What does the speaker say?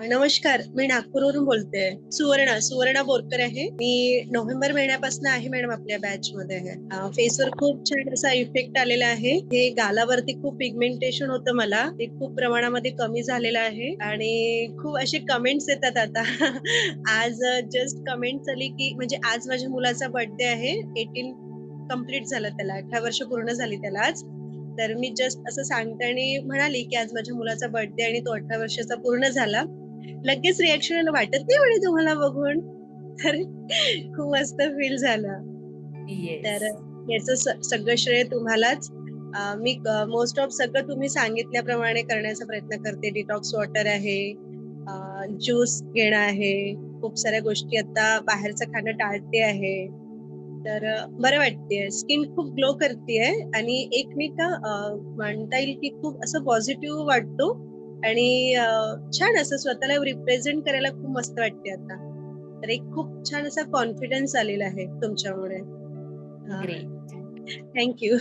नमस्कार मी नागपूरवरून बोलते सुवर्णा सुवर्णा बोरकर आहे. मी नोव्हेंबर महिन्यापासून आहे मॅडम आपल्या बॅच मध्ये फेसवर खूप छान असा इफेक्ट आलेला आहे. हे गालावरती खूप पिगमेंटेशन होतं मला. ते खूप प्रमाणामध्ये कमी झालेलं आहे. आणि खूप असे कमेंट्स येतात आता. आज जस्ट कमेंट आली की म्हणजे आज माझ्या मुलाचा बर्थडे आहे. एटीन कंप्लीट झालं त्याला. अठरा वर्ष पूर्ण झाली त्याला आज. तर मी जस्ट असं सांगताना म्हणाली की आज माझ्या मुलाचा बर्थडे आणि तो अठरा वर्षाचा पूर्ण झाला. लगेच रिॲक्शन वाटत नाही म्हणे तुम्हाला बघून? तर खूप मस्त फील झालं. तर याचं सगळं श्रेय तुम्हालाच. मी मोस्ट ऑफ सगळं तुम्ही सांगितल्याप्रमाणे करण्याचा प्रयत्न करते. डिटॉक्स वॉटर आहे. ज्यूस घेणं आहे. खूप साऱ्या गोष्टी आता बाहेरचं खाणं टाळते आहे. तर बरं वाटतेय स्किन खूप ग्लो करते आणि एक मी का म्हणता येईल की खूप असं पॉझिटिव्ह वाटतो. आणि छान असं स्वतःला रिप्रेझेंट करायला खूप मस्त वाटते आता. तर एक खूप छान असा कॉन्फिडन्स आलेला आहे तुमच्यामुळे. Great thank you